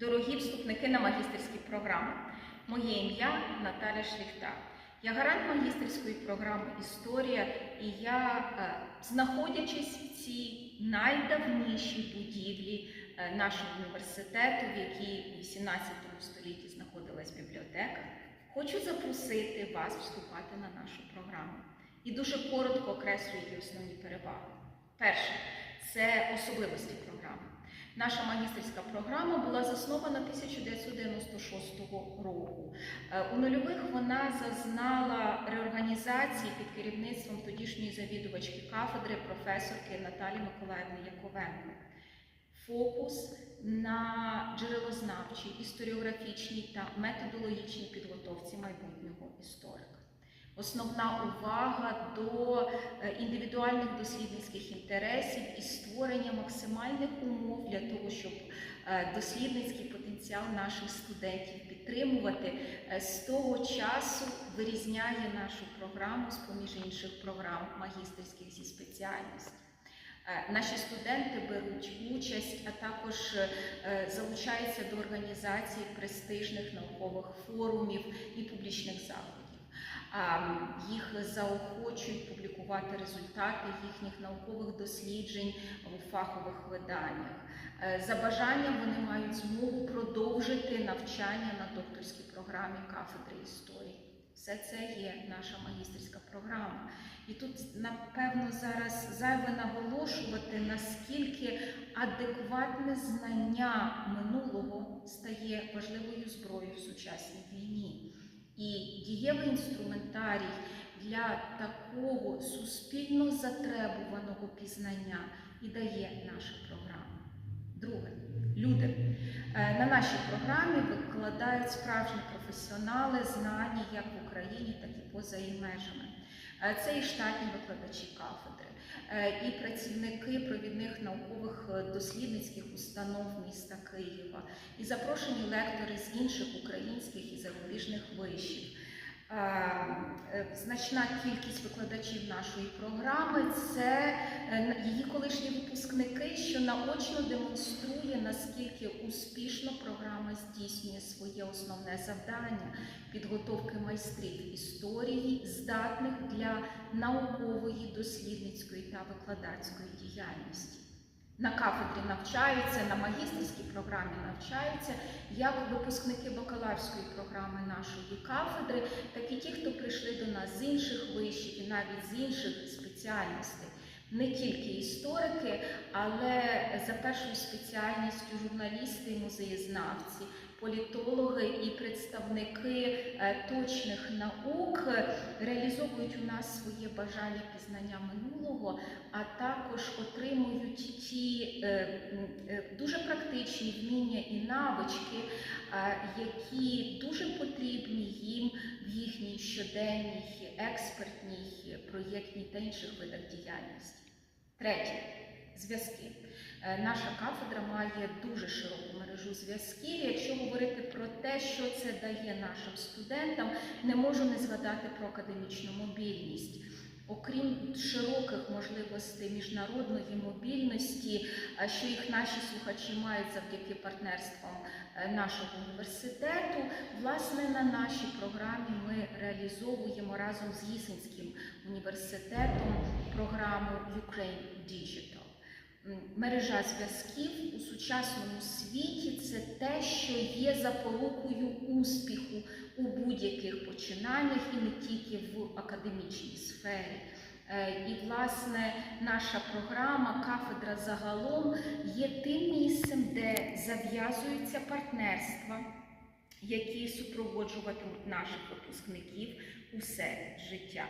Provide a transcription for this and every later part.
Дорогі вступники на магістерські програми, моє ім'я Наталя Шліхта. Я гарант магістерської програми Історія, і я, е, знаходячись в цій найдавнішій будівлі е, нашого університету, в якій у 18 столітті знаходилась бібліотека, хочу запросити вас вступати на нашу програму. І дуже коротко окреслюю її основні переваги. Перше це особливості програми. Наша магістерська програма була заснована 1996 року. Е, У нульових вона зазнала реорганізації під керівництвом тодішньої завідувачки кафедри професорки Наталі Миколаївни Яковенко. Фокус на джерелознавчій, історіографічній та методологічній підготовці майбутнього історика. Основна увага до е, індивідуальних дослідницьких інтересів і створення максимальних умов для того, щоб е, дослідницький потенціал наших студентів підтримувати е, з того часу вирізняє нашу програму з поміж інших програм магістерських зі спеціальності. Наші студенти беруть участь, а також залучаються до організації престижних наукових форумів і публічних заходів. Їх заохочують публікувати результати їхніх наукових досліджень у фахових виданнях. Е, За бажанням вони мають змогу продовжити навчання на докторській програмі кафедри історії. Все це є наша магістерська програма. І тут, напевно, зараз зайве наголошувати, наскільки адекватне знання минулого стає важливою зброєю в сучасній війні. І дієвий інструментарій для такого суспільно затребуваного пізнання і дає наша програма. Друге, люди. Е, На нашій програмі викладають справжні професіонали знані як в Україні, так і поза її межами. Е, Це і штатні викладачі кафедри, е, і працівники провідних наукових дослідницьких установ міста Києва, і запрошені лектори з інших українських і зарубіжних вишів. Е, е, Значна кількість викладачів нашої програми це е, її колишні випускники, що наочно демонструє, наскільки успішно програма здійснює своє основне завдання підготовки майстрів історії, здатних для наукової, дослідницької та викладацької діяльності. На кафедрі навчаються, на магістрській програмі навчаються як випускники бакалаврської програми нашої кафедри, так і ті, хто прийшли до нас з інших вишів і навіть з інших спеціальностей. Не тільки історики, але за першою спеціальністю журналісти і музеєзнавці, політологи і представники е, точних наук реалізовують у нас своє бажання пізнання минулого, а також отримують ті е, е, дуже практичні вміння і навички, е, які дуже потрібні їм в їхній щоденній, експертній, проєктній та інших видах діяльності. Третє зв'язки. Е, Наша кафедра має дуже широку мережу зв'язків. Якщо говорити про те, що це дає нашим студентам, не можу не згадати про академічну мобільність. Окрім широких можливостей міжнародної мобільності, е, що їх наші слухачі мають завдяки партнерствам е, нашого університету, власне, на нашій програмі ми реалізовуємо разом з Гісинським університетом програму Ukraine Digital. Мережа зв'язків у сучасному світі це те, що є запорукою успіху у будь-яких починаннях і не тільки в академічній сфері. Е, І, власне, наша програма, кафедра загалом є тим місцем, де зав'язуються партнерства, які супроводжуватимуть наших випускників усе життя.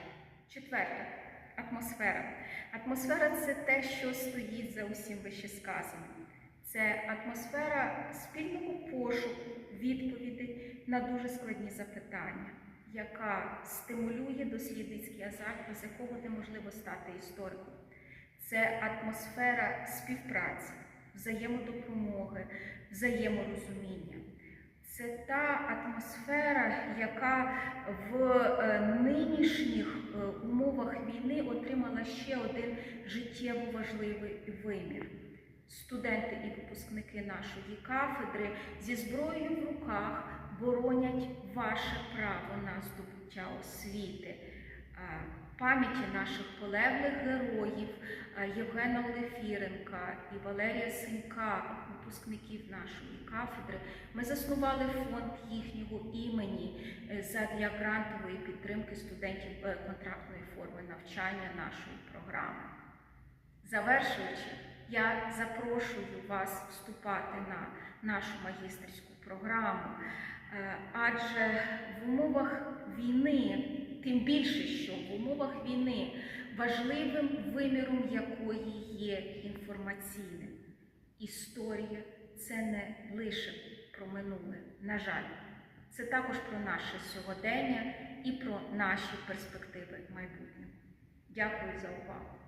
Четверте атмосфера. Атмосфера це те, що стоїть за усім вищесказаним. Це атмосфера спільного пошуку відповідей на дуже складні запитання, яка стимулює дослідницький азарт, без якого неможливо стати істориком. Це атмосфера співпраці, взаємодопомоги, взаєморозуміння. Це та атмосфера, яка в е, нинішніх е, умовах війни отримала ще один життєво важливий вимір Студенти і випускники нашої кафедри зі зброєю в руках боронять ваше право на здобуття освіти. Е, Пам'яті наших полеглих героїв е, Євгена Олефіренка і Валерія Сенька, випускників нашої кафедри, ми заснували фонд їхнього імені е, задля грантової підтримки студентів контрактної форми навчання нашої програми. Завершуючи, я запрошую вас вступати на нашу магістерську програму, адже в умовах війни, тим більше, що в умовах війни важливим виміром якої є інформаційним. Історія це не лише про минуле, на жаль, це також про наше сьогодення і про наші перспективи майбутнього. Дякую за увагу.